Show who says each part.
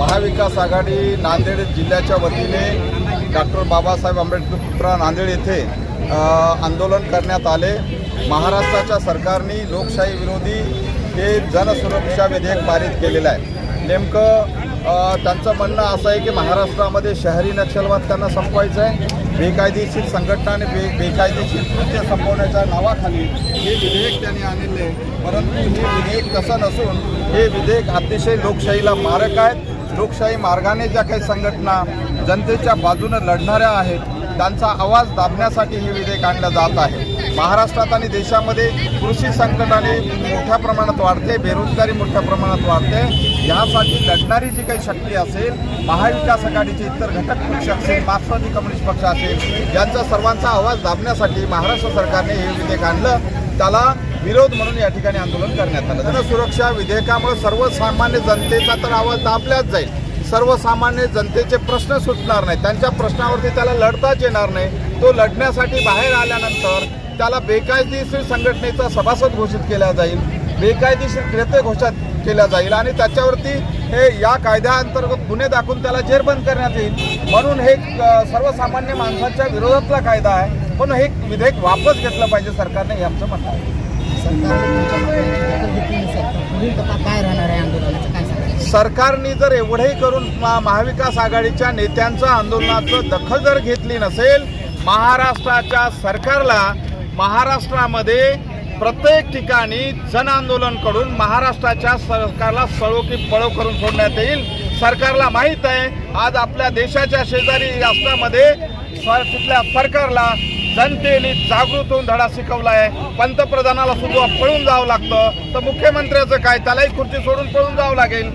Speaker 1: महाविकास आघाडी नांदेड जिल्ह्याच्या वतीने डॉक्टर बाबासाहेब आंबेडकर पुत्रा नांदेड येथे आंदोलन करण्यात आले. महाराष्ट्राच्या सरकारने लोकशाही विरोधी हे जनसुरक्षा विधेयक पारित केलेलं आहे. नेमकं त्यांचं म्हणणं असं आहे की महाराष्ट्रामध्ये शहरी नक्षलवाद त्यांना संपवायचं आहे. बेकायदेशीर संघटना आणि बे बेकायदेशीर कृत्य संपवण्याच्या नावाखाली हे विधेयक त्यांनी आणलेले परंतु हे विधेयक तसं नसून हे विधेयक अतिशय लोकशाहीला मारक आहेत. लोकशाही मार्गाने ज्या काही संघटना जनतेच्या बाजूनं लढणाऱ्या आहेत त्यांचा आवाज दाबण्यासाठी हे विधेयक आणलं जात आहे. महाराष्ट्रात आणि देशामध्ये कृषी संकटाने मोठ्या प्रमाणात वाढते बेरोजगारी मोठ्या प्रमाणात वाढते. यासाठी लढणारी जी काही शक्ती असेल महाविकास आघाडीचे इतर घटक पक्ष असेल मार्क्सवादी कम्युनिस्ट पक्ष असेल यांचा सर्वांचा आवाज दाबण्यासाठी महाराष्ट्र सरकारने हे विधेयक आणलं. त्याला विरोध म्हणून या ठिकाणी आंदोलन करण्यात आलं. जनसुरक्षा विधेयकामुळे सर्वसामान्य जनतेचा तर आवाज दाबल्याच जाईल. सर्वसामान्य जनतेचे प्रश्न सुटणार नाही त्यांच्या प्रश्नावरती त्याला लढताच येणार नाही. तो लढण्यासाठी बाहेर आल्यानंतर त्याला बेकायदेशीर संघटनेचा सभासद घोषित केला जाईल. बेकायदेशीर कृत्य घोषित केल्या जाईल आणि त्याच्यावरती हे या कायद्याअंतर्गत गुन्हे दाखवून त्याला जेरबंद करण्यात येईल. म्हणून हे सर्वसामान्य माणसाच्या विरोधातला कायदा आहे. पण हे विधेयक वापस घेतलं पाहिजे सरकारने हे आमचं म्हणणं आहे.
Speaker 2: सरकारने
Speaker 1: जर एवढंही करून महाविकास आघाडीच्या नेत्यांचं आंदोलनाचं दखल जर घेतली नसेल महाराष्ट्राच्या सरकारला महाराष्ट्रामध्ये प्रत्येक ठिकाणी जन आंदोलन करून महाराष्ट्राच्या सरकारला सळो की पळो करून सोडण्यात येईल. सरकारला माहीत आहे आज आपल्या देशाच्या शेजारी राष्ट्रामध्ये तिथल्या सरकारला जनतेने जागृत होऊन धडा शिकवला आहे पंतप्रधानाला सुद्धा पळून जावं लागतं. तर मुख्यमंत्र्याचं काय? त्यालाही खुर्ची सोडून पळून जावं लागेल.